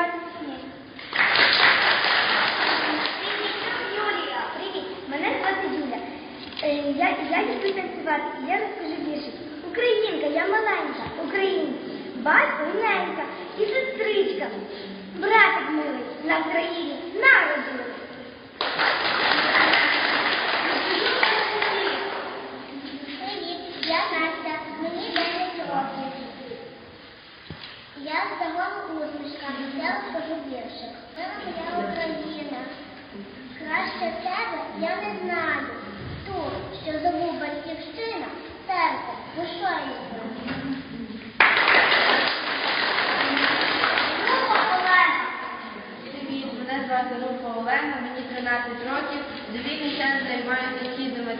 грати в сніг. Юлія, привіт! Мене звати Юля. Е, я я люблю танцювати, я розкажу більше. Українка, я маленька, українка, батько, ненька і сестричка, братик милий на Україні.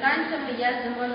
Американцями я Симона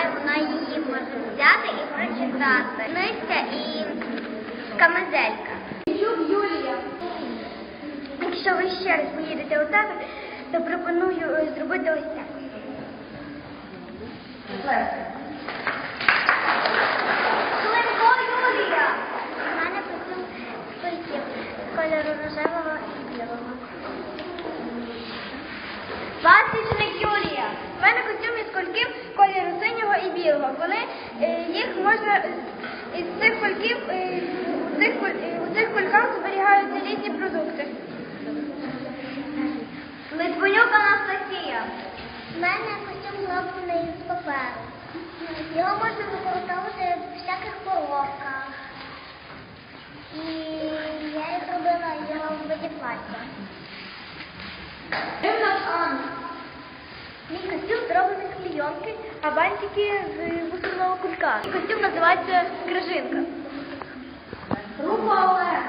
відпочиває, вона її може взяти і прочитати. Нитка і камезелька. Юлія. Якщо ви ще раз поїдете у тата, то пропоную зробити ось так. Климко Юлія. У мене костюм скольків кольору рожевого і білого. Пасічник Юлія. У мене костюм із кольків кольору синього і білого. Вони е, їх можна е, із цих кольків е, у цих у цих кольках зберігаються різні продукти. Литвинюк Анастасія. У мене костюм зроблений з паперу. Його можна використовувати в всяких коробках. І я їх робила його в виді плаття. Мій костюм зроблений з клейонки, а бантики з мусорного кулька. Костюм називається Крижинка. Олега.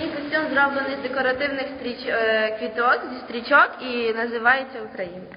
Мій костюм зроблений з декоративних стріч... е, квіток, зі стрічок і називається Українка.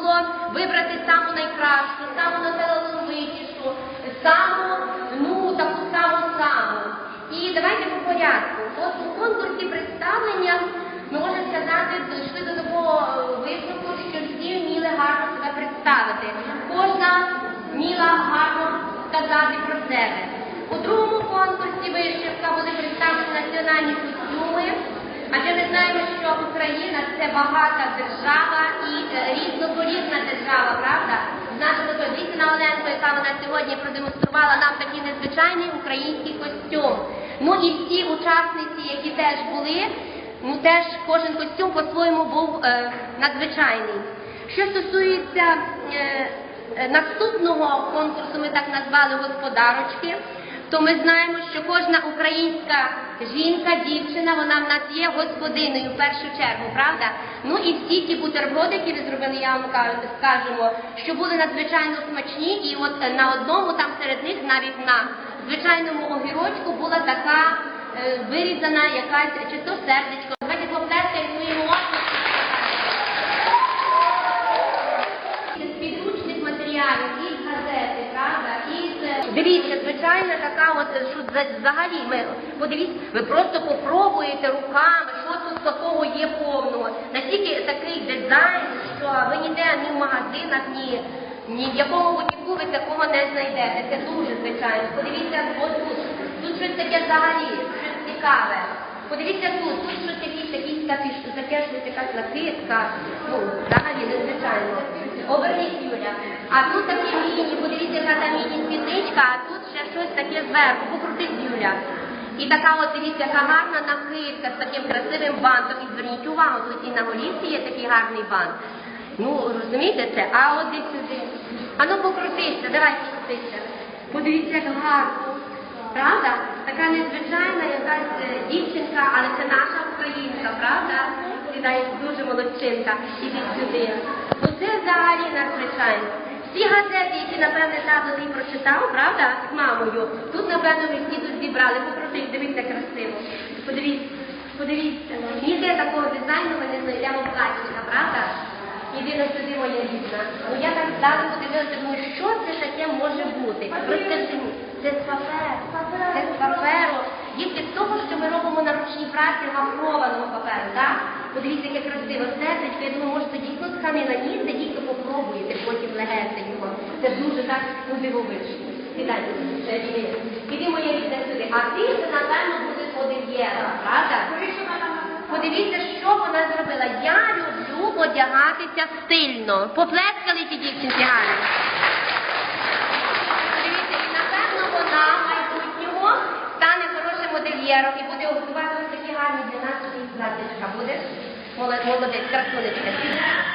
Було вибрати саму найкращу, саму неталановитішу, саму, ну, таку саму саму. І давайте по порядку. От у конкурсі представлення ми можемо сказати, дійшли до такого висновку, що всі вміли гарно себе представити. Кожна вміла гарно сказати про себе. У другому конкурсі вишивка були представлені національні костюми. Адже ми знаємо, що Україна це багата держава і е, різноборідна держава, правда? Наша Дійсно Оленко, яка вона сьогодні продемонструвала нам такий незвичайний український костюм. Ну і всі учасниці, які теж були, ну теж кожен костюм по-своєму був е, надзвичайний. Що стосується е, наступного конкурсу, ми так назвали господарочки, то ми знаємо, що кожна українська жінка, дівчина, вона в нас є господиною в першу чергу, правда? Ну і всі ті бутерброди, які ви зробили, я вам скажемо, що були надзвичайно смачні, і от е, на одному там серед них навіть на звичайному огірочку була така е, вирізана якась чи то сердечко. Давайте поплескаємо з підручних матеріалів, із газети, правда, із е, дивіться, звичайна така, от е, що за- взагалі ми подивіться, ви просто попробуєте руками, що тут такого є повного. Настільки такий дизайн, що ви ніде ні в магазинах, ні, ні в якому бутіку ви такого не знайдете. Це дуже звичайно. Подивіться, от тут, тут щось таке взагалі, щось цікаве. Подивіться тут, тут щось якісь такі, що таке щось якась накидка. Ну, взагалі незвичайно. Оберніть Юля. А тут такі міні, подивіться, яка там міні-спідничка, а тут ще щось таке зверху. Покрутить Юля. І така от дивіться, яка гарна накидка з таким красивим бантом. І зверніть увагу, тут і на голівці є такий гарний бант. Ну, розумієте це? А от десь сюди. А ну покрутися, давай покрутися. Подивіться, як гарно. Правда? Така незвичайна якась е, дівчинка, але це наша українка, правда? Сідає дуже молодчинка. Ідіть сюди. Ну це взагалі надзвичайно. Всі газети, які, напевне, тато ти прочитав, правда, з мамою, тут, напевно, ми всі тут зібрали. Покрутись, дивіться красиво. Подивіться, подивіться. Ніде такого дизайну ми не знайдемо платічка, правда? Єдине сюди моя рідна. Ну я так зразу подивилася, думаю, що це таке може бути? Розкажи це з паперу. Це з паперу. Дітки, з того, що ми робимо на ручній праці гafrованого паперу, так? Подивіться, яке красиво сердечко. Я думаю, може, це дійсно тканина. Ні, це дійсно попробуєте, потім легесенько. Це дуже так ну, дивовижно. Сідай, е, іди. Іди, моя сюди. А ти, напевно, буде модельєра, правда? Подивіться, що вона зробила. Я люблю одягатися стильно. Поплескали ті дівчинці гарно. 我来，我、ちょうどで。